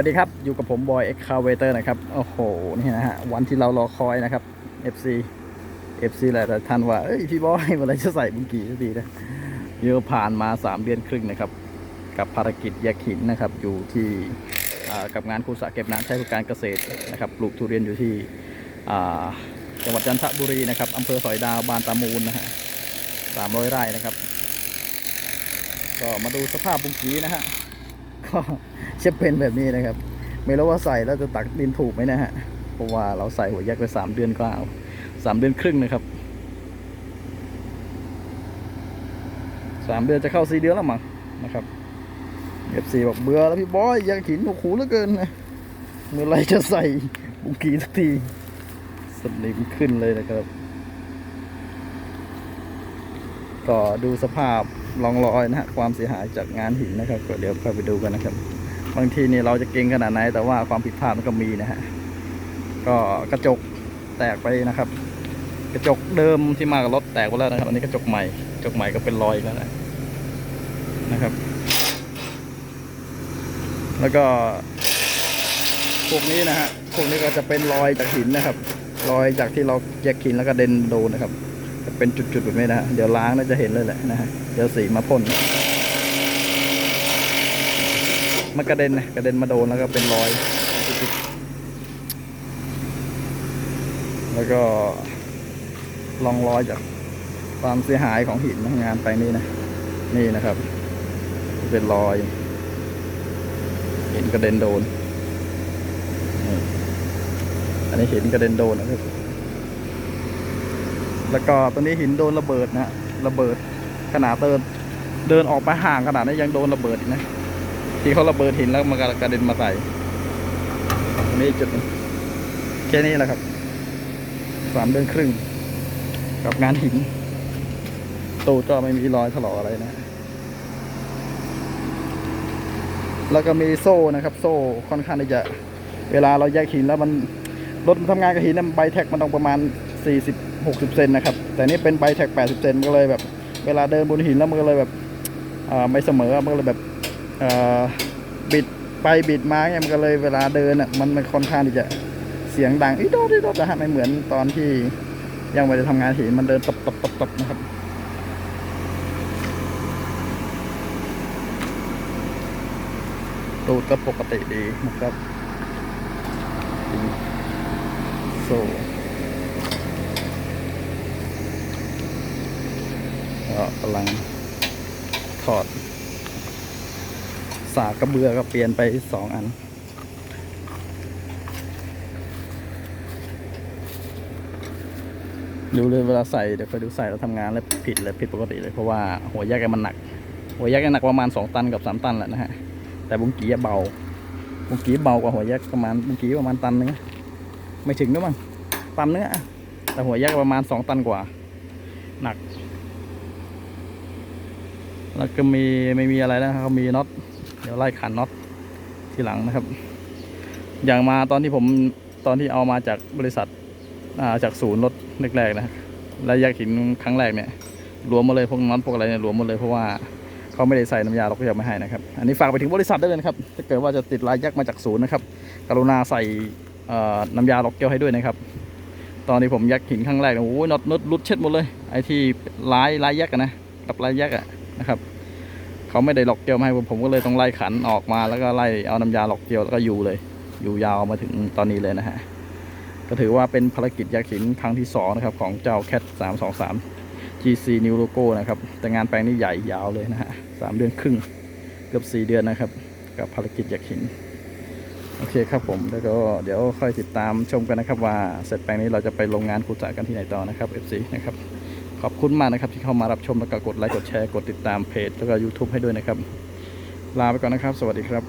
วัสดีครับอยู่กับผมบอยเอ็กคาเวเตอร์นะครับโอ้โหนี่นะฮะวันที่เรารอคอยนะครับ FC FC หลายๆท่านว่าเอ้ยพี่บอยเมื่อไรจะใส่บุงกีสักทีนะเยอะผ่านมา 3 เดือนครึ่งนะครับ กับภารกิจแยกหินนะครับ อยู่ที่กับงานคูสระเก็บน้ำใช้เพื่อการเกษตรนะครับปลูกทุเรียนอยู่ที่จังหวัดจันทบุรีนะครับอำเภอสอยดาวบานตามูลนะฮะสามร้อยไร่นะครับ ก็มาดูสภาพบุงกีนะฮะ ก็จะเป็นแบบนี้นะครับ ไม่รู้ว่าใส่แล้วจะตักดินถูกไหมนะฮะเพราะว่าเราใส่หัวแยกไปสามเดือนก็เอาสามเดือนครึ่งนะครับสามเดือนจะเข้าสี่เดือนแล้วมั้งนะครับเอฟซีบอกเบื่อแล้วพี่บอยอยากหินหนวกหูเหลือเกินนะเมื่อไรจะใส่บุกีสักทีสนิมขึ้นเลยนะครับ ก็ดูสภาพ รองรอยนะฮะความเสียหายจากงานหินนะครับก็เดี๋ยวค่อยไปดูกันนะครับ บางทีนี่เราจะเก่งขนาดไหน แต่ว่าความผิดพลาดมันก็มีนะฮะก็กระจกแตกไปนะครับ กระจกเดิมที่มากับรถแตกไปแล้วนะครับ อันนี้กระจกใหม่กระจกใหม่ก็เป็นรอยแล้วนะนะครับ แล้วก็พวกนี้นะฮะพวกนี้ก็จะเป็นรอยจากหินนะครับ รอยจากที่เราแยกหินแล้วก็เด็นโดนนะครับ จะเป็นจุดๆแบบนี้นะฮะเดี๋ยวล้างน่าจะเห็นเลยแหละนะฮะเดี๋ยวสีมาพ่นมันกระเด็นนะกระเด็นมาโดนแล้วก็เป็นรอย แล้วก็ลองรอยจากความเสียหายของหินงานไปนี่นะ นี่นะครับ เป็นรอยหินกระเด็นโดน อันนี้หินกระเด็นโดนนะครับ แล้วก็ตัวนี้หินโดนระเบิดนะฮะระเบิดขนาดเดินเดินออกไปห่างขนาดนี้ยังโดนระเบิดอีกนะที่เขาระเบิดหินแล้วมันกระเด็นมาใส่ตรงนี้จุดนึงแค่นี้แหละครับสามเดือนครึ่ง กับงานหิน ตูดก็ไม่มีรอยถลอกอะไรนะ แล้วก็มีโซ่นะครับ โซ่ค่อนข้างที่จะ เวลาเราแยกหินแล้วมันรถมันทำงานกับหินนะใบแท็กมันต้องประมาณ 40 60 เซนนะครับ แต่นี่เป็นใบแท็ก 80 เซนก็เลยแบบ เวลาเดินบนหินแล้วมันก็เลยแบบไม่เสมอมันก็เลยแบบบิดไปบิดมาเนี่ยมันก็เลยเวลาเดินอะมันมันค่อนข้างที่จะเสียงดังอีโดดอีโดดนะฮะไม่เหมือนตอนที่ยังไม่ได้ทำงานหินมันเดินตบตบตบตบนะครับตูดก็ปกติดีนะครับโซ ก็กำลังถอด สากกระเบือก็เปลี่ยนไปสองอัน ดูเลยเวลาใส่เดี๋ยวคอยดูใส่แล้วทำงานแล้วผิดเลยผิดปกติเลยเพราะว่าหัวแยกมันหนัก หัวแยกหนักประมาณสองตันกับสามตันแหละนะฮะ แต่บุงกีอะเบา บุงกีเบากว่าหัวแยกประมาณบุงกีประมาณตันนึงไม่ถึงด้วยมั้งตันนึงอะแต่หัวแยกประมาณสองตันกว่า หนัก แล้วก็มีไม่มีอะไรแล้วเขามีน็อตเดี๋ยวไล่ขันน็อตทีหลังนะครับ อย่างมาตอนที่ผมตอนที่เอามาจากบริษัทาจากศูนย์รถแรกๆนะแล้วแยกหินครั้งแรกเนี่ยรวมหมาเลยพวกน็อตพวกอะไรเนี่ยรวมหมดเลยเพราะว่าเขาไม่ได้ใส่น้ำยาล็อกยางมาให้นะครับ อันนี้ฝากไปถึงบริษัทได้เลยนะครับถ้าเกิดว่าจะติดลายยักษ์มาจากศูนย์นะครับ กรุณาใส่น้ำยาล็อกเกลียวให้ด้วยนะครับ ตอนที่ผมยักหินครั้งแรกนี่ยโอ้ยน็อตน็อตรุดเช็ดหมดเลยไอ้ที่ลายลายยักษ์นะกับลายยักษ์อะ นะครับเขาไม่ได้ล็อกเกลียวมาให้ผมผมก็เลยต้องไล่ขันออกมาแล้วก็ไล่เอาน้ำยาล็อกเกลียวแล้วก็อยู่เลย อยู่ยาวมาถึงตอนนี้เลยนะฮะก็ถือว่าเป็นภารกิจยักษ์หินครั้งที่สองนะครับของเจ้าแคทสามสองสาม GC New Logo นะครับแต่งานแปลงนี้ใหญ่ยาวเลยนะฮะสามเดือนครึ่งเกือบสี่เดือนนะครับ กับภารกิจยากหินโอเคครับผมแล้วก็เดี๋ยวค่อยติดตามชมกันนะครับว่าเสร็จแปลงนี้เราจะไปโรงงานขุดสระกันที่ไหนต่อนะครับ FC นะครับ ขอบคุณมากนะครับที่เข้ามารับชมแล้วก็กดไลค์กดแชร์กดติดตามเพจแล้วก็ YouTube ให้ด้วยนะครับ ลาไปก่อนนะครับ สวัสดีครับ